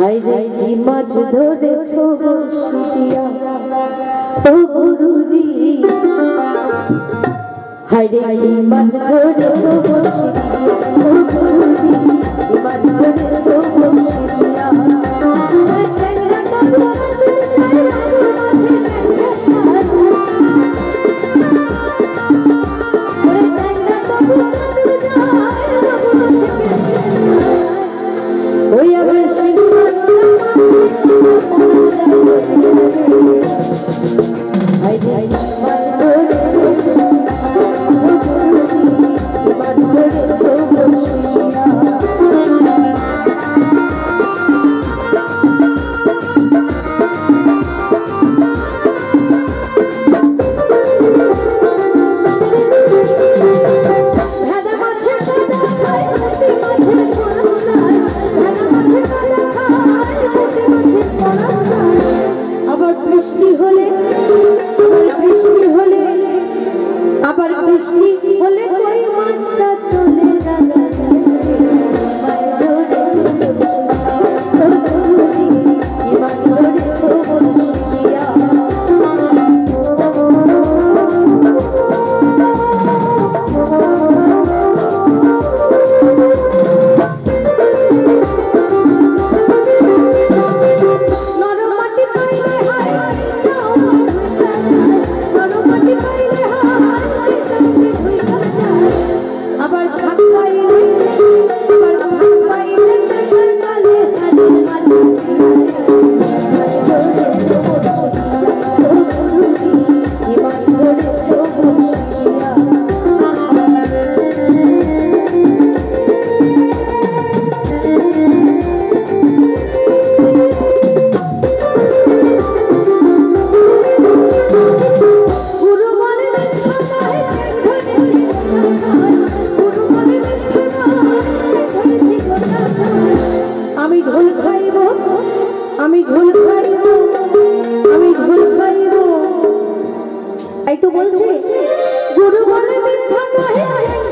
High high কি মাছ ধরেছ গো শিয়া ও গুরুজি। High রে কি মাছ ধরেছ গো শিয়া ও গুরুজি। বৃষ্টি বলে কই মাছটা চলে গেল বলছে? গুরু বলে মিথ্যা নহে।